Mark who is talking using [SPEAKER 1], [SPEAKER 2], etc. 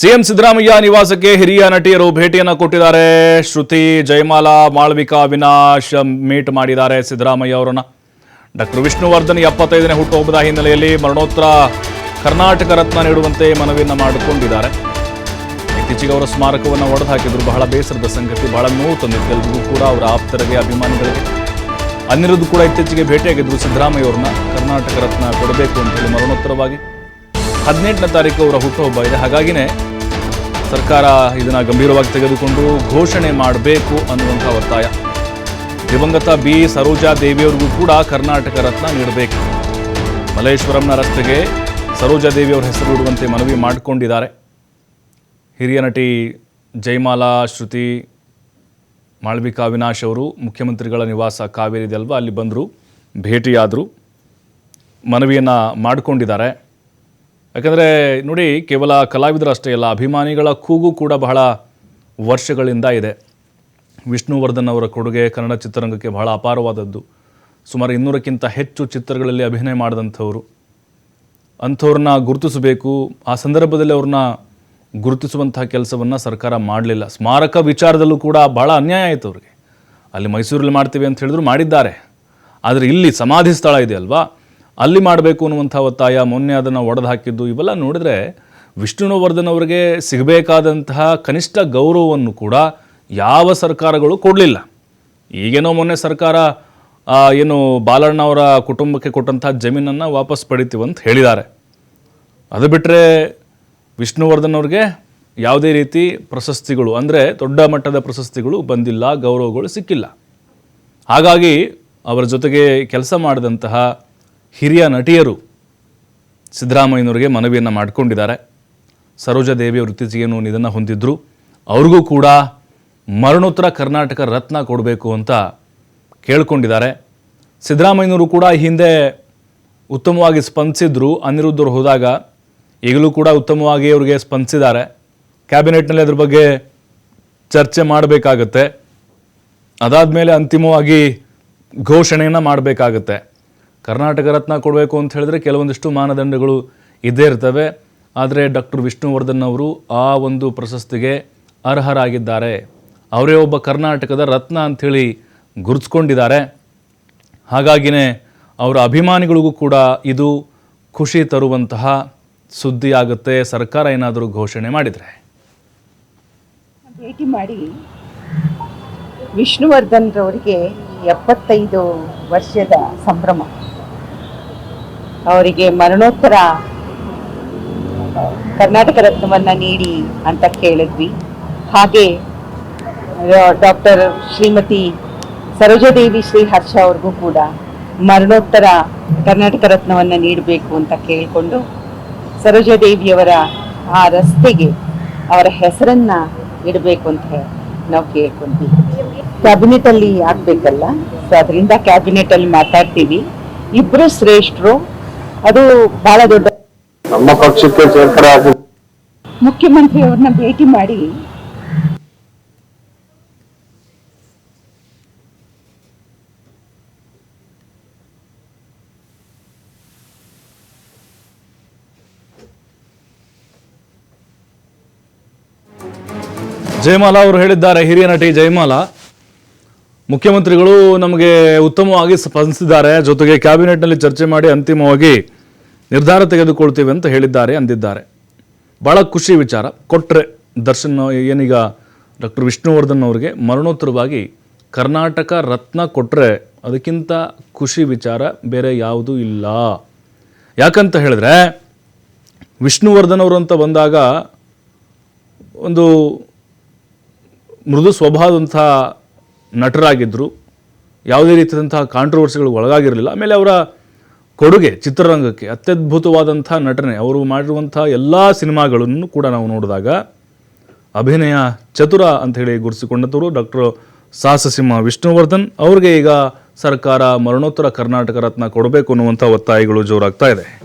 [SPEAKER 1] CM Siddaramaiah ನಿವಾಸಕ್ಕೆ ಹಿರಿಯ ನಟಿಯರು ಭೇಟಿಯನ್ನ ಕೊಟ್ಟಿದ್ದಾರೆ. ಶ್ರುತಿ, ಜಯಮಾಲಾ, ಮಾಳ್ವಿಕಾ, ಅವಿನಾಶ್ ಮೀಟ್ ಮಾಡಿದ್ದಾರೆ ಸಿದ್ದರಾಮಯ್ಯ ಅವರನ್ನ. ಡಾಕ್ಟರ್ ವಿಷ್ಣುವರ್ಧನ್ ಎಪ್ಪತ್ತೈದನೇ ಹುಟ್ಟುಹಬ್ಬದ ಹಿನ್ನೆಲೆಯಲ್ಲಿ ಮರಣೋತ್ತರ ಕರ್ನಾಟಕ ರತ್ನ ನೀಡುವಂತೆ ಮನವಿಯನ್ನು ಮಾಡಿಕೊಂಡಿದ್ದಾರೆ. ಇತ್ತೀಚೆಗೆ ಅವರ ಸ್ಮಾರಕವನ್ನು ಒಡೆದು ಹಾಕಿದ್ರು ಬಹಳ ಬೇಸರದ ಸಂಗತಿ. ಬಹಳ ನೋವು ತಂದಿತ್ತು ಕೂಡ ಅವರ ಆಪ್ತರಿಗೆ ಅಭಿಮಾನಿಗಳಿಗೆ ಅನಿರುದ್ದು ಕೂಡ ಇತ್ತೀಚೆಗೆ ಭೇಟಿಯಾಗಿದ್ರು ಸಿದ್ದರಾಮಯ್ಯ ಅವರನ್ನ. ಕರ್ನಾಟಕ ರತ್ನ ಕೊಡಬೇಕು ಅಂತ ಹೇಳಿ ಮರಣೋತ್ತರವಾಗಿ ಹದಿನೆಂಟನೇ ತಾರೀಕು ಅವರ ಹುಟ್ಟುಹಬ್ಬ ಇದೆ. ಹಾಗಾಗಿನೇ ಸರ್ಕಾರ ಇದನ್ನು ಗಂಭೀರವಾಗಿ ತೆಗೆದುಕೊಂಡು ಘೋಷಣೆ ಮಾಡಬೇಕು ಅನ್ನುವಂಥ ಒತ್ತಾಯ. ದಿವಂಗತ ಬಿ. ಸರೋಜಾ ದೇವಿಯವರಿಗೂ ಕೂಡ ಕರ್ನಾಟಕ ರತ್ನ ನೀಡಬೇಕು. ಮಲ್ಲೇಶ್ವರಂನ ರಸ್ತೆಗೆ ಸರೋಜಾ ದೇವಿಯವರ ಹೆಸರು ಇಡುವಂತೆ ಮನವಿ ಮಾಡಿಕೊಂಡಿದ್ದಾರೆ. ಹಿರಿಯ ನಟಿ ಜಯಮಾಲಾ, ಶ್ರುತಿ, ಮಾಳ್ವಿಕಾ ಅವಿನಾಶ್ ಅವರು ಮುಖ್ಯಮಂತ್ರಿಗಳ ನಿವಾಸ ಕಾವೇರಿ ಇದೆ ಅಲ್ವಾ ಅಲ್ಲಿ ಬಂದರು, ಭೇಟಿಯಾದರು, ಮನವಿಯನ್ನು ಮಾಡಿಕೊಂಡಿದ್ದಾರೆ. ಯಾಕಂದರೆ ನೋಡಿ, ಕೇವಲ ಕಲಾವಿದರು ಅಷ್ಟೇ ಅಲ್ಲ, ಅಭಿಮಾನಿಗಳ ಕೂಗು ಕೂಡ ಬಹಳ ವರ್ಷಗಳಿಂದ ಇದೆ. ವಿಷ್ಣುವರ್ಧನ್ ಅವರ ಕೊಡುಗೆ ಕನ್ನಡ ಚಿತ್ರರಂಗಕ್ಕೆ ಬಹಳ ಅಪಾರವಾದದ್ದು. ಸುಮಾರು ಇನ್ನೂರಕ್ಕಿಂತ ಹೆಚ್ಚು ಚಿತ್ರಗಳಲ್ಲಿ ಅಭಿನಯ ಮಾಡಿದಂಥವರು. ಅಂಥವ್ರನ್ನ ಗುರುತಿಸಬೇಕು, ಆ ಸಂದರ್ಭದಲ್ಲಿ ಅವ್ರನ್ನ ಗುರುತಿಸುವಂಥ ಕೆಲಸವನ್ನು ಸರ್ಕಾರ ಮಾಡಲಿಲ್ಲ. ಸ್ಮಾರಕ ವಿಚಾರದಲ್ಲೂ ಕೂಡ ಭಾಳ ಅನ್ಯಾಯ ಆಯಿತು ಅವ್ರಿಗೆ. ಅಲ್ಲಿ ಮೈಸೂರಲ್ಲಿ ಮಾಡ್ತೀವಿ ಅಂತ ಹೇಳಿದ್ರು ಮಾಡಿದ್ದಾರೆ. ಆದರೆ ಇಲ್ಲಿ ಸಮಾಧಿ ಸ್ಥಳ ಇದೆ ಅಲ್ವಾ ಅಲ್ಲಿ ಮಾಡಬೇಕು ಅನ್ನುವಂಥ ಒತ್ತಾಯ, ಮೊನ್ನೆ ಅದನ್ನು ಒಡೆದು ಹಾಕಿದ್ದು, ಇವೆಲ್ಲ ನೋಡಿದ್ರೆ ವಿಷ್ಣುವರ್ಧನ್ ಅವರಿಗೆ ಸಿಗಬೇಕಾದಂತಹ ಕನಿಷ್ಠ ಗೌರವವನ್ನು ಕೂಡ ಯಾವ ಸರ್ಕಾರಗಳು ಕೊಡಲಿಲ್ಲ. ಈಗೇನೋ ಮೊನ್ನೆ ಸರ್ಕಾರ ಏನು ಬಾಲಣ್ಣ ಅವರ ಕುಟುಂಬಕ್ಕೆ ಕೊಟ್ಟಂತಹ ಜಮೀನನ್ನು ವಾಪಸ್ ಪಡಿತೀವಿ ಅಂತ ಹೇಳಿದ್ದಾರೆ. ಅದು ಬಿಟ್ಟರೆ ವಿಷ್ಣುವರ್ಧನ್ ಅವ್ರಿಗೆ ಯಾವುದೇ ರೀತಿ ಪ್ರಶಸ್ತಿಗಳು, ಅಂದರೆ ದೊಡ್ಡ ಮಟ್ಟದ ಪ್ರಶಸ್ತಿಗಳು ಬಂದಿಲ್ಲ, ಗೌರವಗಳು ಸಿಕ್ಕಿಲ್ಲ. ಹಾಗಾಗಿ ಅವರ ಜೊತೆಗೆ ಕೆಲಸ ಮಾಡಿದಂತಹ ಹಿರಿಯ ನಟಿಯರು ಸಿದ್ದರಾಮಯ್ಯನವರಿಗೆ ಮನವಿಯನ್ನು ಮಾಡಿಕೊಂಡಿದ್ದಾರೆ. ಸರೋಜಾ ದೇವಿ ಇತ್ತೀಚೆಗೇನು ನಿಧನ ಹೊಂದಿದ್ರು. ಅವ್ರಿಗೂ ಕೂಡ ಮರಣೋತ್ತರ ಕರ್ನಾಟಕ ರತ್ನ ಕೊಡಬೇಕು ಅಂತ ಕೇಳ್ಕೊಂಡಿದ್ದಾರೆ. ಸಿದ್ದರಾಮಯ್ಯನವರು ಕೂಡ ಹಿಂದೆ ಉತ್ತಮವಾಗಿ ಸ್ಪಂದಿಸಿದ್ರು. ಅನಿರುದ್ಧರು ಹೋದಾಗ ಈಗಲೂ ಕೂಡ ಉತ್ತಮವಾಗಿ ಅವರಿಗೆ ಸ್ಪಂದಿಸಿದ್ದಾರೆ. ಕ್ಯಾಬಿನೆಟ್ನಲ್ಲಿ ಅದ್ರ ಬಗ್ಗೆ ಚರ್ಚೆ ಮಾಡಬೇಕಾಗತ್ತೆ. ಅದಾದಮೇಲೆ ಅಂತಿಮವಾಗಿ ಘೋಷಣೆಯನ್ನು ಮಾಡಬೇಕಾಗತ್ತೆ. ಕರ್ನಾಟಕ ರತ್ನ ಕೊಡಬೇಕು ಅಂತ ಹೇಳಿದ್ರೆ ಕೆಲವೊಂದಿಷ್ಟು ಮಾನದಂಡಗಳು ಇದ್ದೇ ಇರ್ತವೆ. ಆದರೆ ಡಾಕ್ಟರ್ ವಿಷ್ಣುವರ್ಧನ್ ಅವರು ಆ ಒಂದು ಪ್ರಶಸ್ತಿಗೆ ಅರ್ಹರಾಗಿದ್ದಾರೆ. ಅವರೇ ಒಬ್ಬ ಕರ್ನಾಟಕದ ರತ್ನ ಅಂಥೇಳಿ ಗುರುತಿಸ್ಕೊಂಡಿದ್ದಾರೆ. ಹಾಗಾಗಿನೇ ಅವರ ಅಭಿಮಾನಿಗಳಿಗೂ ಕೂಡ ಇದು ಖುಷಿ ತರುವಂತಹ ಸುದ್ದಿ ಆಗುತ್ತೆ ಸರ್ಕಾರ ಏನಾದರೂ ಘೋಷಣೆ ಮಾಡಿದರೆ.
[SPEAKER 2] ಭೇಟಿ ಮಾಡಿ ವಿಷ್ಣುವರ್ಧನ್ ರವರಿಗೆ ಎಪ್ಪತ್ತೈದು ವರ್ಷದ ಸಂಭ್ರಮ. ಅವರಿಗೆ ಮರಣೋತ್ತರ ಕರ್ನಾಟಕ ರತ್ನವನ್ನ ನೀಡಿ ಅಂತ ಕೇಳಿದ್ವಿ. ಹಾಗೆ ಡಾಕ್ಟರ್ ಶ್ರೀಮತಿ ಸರೋಜದೇವಿ ಶ್ರೀ ಹರ್ಷ ಅವ್ರಿಗೂ ಕೂಡ ಮರಣೋತ್ತರ ಕರ್ನಾಟಕ ರತ್ನವನ್ನ ನೀಡಬೇಕು ಅಂತ ಕೇಳಿಕೊಂಡು ಸರೋಜಾದೇವಿಯವರ ಆ ರಸ್ತೆಗೆ ಅವರ ಹೆಸರನ್ನ ಇಡಬೇಕು ಅಂತ ನಾವು ಕೇಳ್ಕೊಂಡ್ವಿ. ಕ್ಯಾಬಿನೆಟ್ ಅಲ್ಲಿ ಆಗ್ಬೇಕಲ್ಲ, ಸೊ ಅದರಿಂದ ಕ್ಯಾಬಿನೆಟ್ ಅಲ್ಲಿ ಮಾತಾಡ್ತೀವಿ. ಇಬ್ರು ಶ್ರೇಷ್ಠರು ಅದು ಬಹಳ ದೊಡ್ಡ
[SPEAKER 3] ನಮ್ಮ ಪಕ್ಷಕ್ಕೆ ಸೇರ್ಪಡೆ
[SPEAKER 2] ಮುಖ್ಯಮಂತ್ರಿ ಅವ್ರನ್ನ ಭೇಟಿ ಮಾಡಿ.
[SPEAKER 1] ಜಯಮಾಲಾ ಅವರು ಹೇಳಿದ್ದಾರೆ ಹಿರಿಯ ನಟಿ ಜಯಮಾಲಾ. ಮುಖ್ಯಮಂತ್ರಿಗಳು ನಮಗೆ ಉತ್ತಮವಾಗಿ ಸ್ಪಂದಿಸಿದ್ದಾರೆ. ಜೊತೆಗೆ ಕ್ಯಾಬಿನೆಟ್ನಲ್ಲಿ ಚರ್ಚೆ ಮಾಡಿ ಅಂತಿಮವಾಗಿ ನಿರ್ಧಾರ ತೆಗೆದುಕೊಳ್ತೀವಿ ಅಂತ ಹೇಳಿದ್ದಾರೆ ಅಂದಿದ್ದಾರೆ. ಭಾಳ ಖುಷಿ ವಿಚಾರ. ಕೊಟ್ಟರೆ ದರ್ಶನ್ ಏನೀಗ ಡಾಕ್ಟರ್ ವಿಷ್ಣುವರ್ಧನ್ ಅವರಿಗೆ ಮರಣೋತ್ತರವಾಗಿ ಕರ್ನಾಟಕ ರತ್ನ ಕೊಟ್ಟರೆ ಅದಕ್ಕಿಂತ ಖುಷಿ ವಿಚಾರ ಬೇರೆ ಯಾವುದೂ ಇಲ್ಲ. ಯಾಕಂತ ಹೇಳಿದ್ರೆ ವಿಷ್ಣುವರ್ಧನ್ ಅವರು ಅಂತ ಬಂದಾಗ ಒಂದು ಮೃದು ಸ್ವಭಾವದಂಥ ನಟರಾಗಿದ್ದರು ಯಾವುದೇ ರೀತಿಯಾದಂತಹ ಕಾಂಟ್ರವರ್ಸಿಗಳು ಒಳಗಾಗಿರಲಿಲ್ಲ. ಆಮೇಲೆ ಅವರ ಕೊಡುಗೆ, ಚಿತ್ರರಂಗಕ್ಕೆ ಅತ್ಯದ್ಭುತವಾದಂಥ ನಟನೆ. ಅವರು ಮಾಡಿರುವಂಥ ಎಲ್ಲ ಸಿನಿಮಾಗಳನ್ನು ಕೂಡ ನಾವು ನೋಡಿದಾಗ ಅಭಿನಯ ಚತುರ ಅಂತ ಹೇಳಿ ಗುರುಸಿಕೊಂಡಂಥವರು ಡಾಕ್ಟರ್ ಸಾಹಸಸಿಂಹ ವಿಷ್ಣುವರ್ಧನ್. ಅವ್ರಿಗೆ ಈಗ ಸರ್ಕಾರ ಮರಣೋತ್ತರ ಕರ್ನಾಟಕ ರತ್ನ ಕೊಡಬೇಕು ಅನ್ನುವಂಥ ಒತ್ತಾಯಗಳು ಜೋರಾಗ್ತಾ ಇದೆ.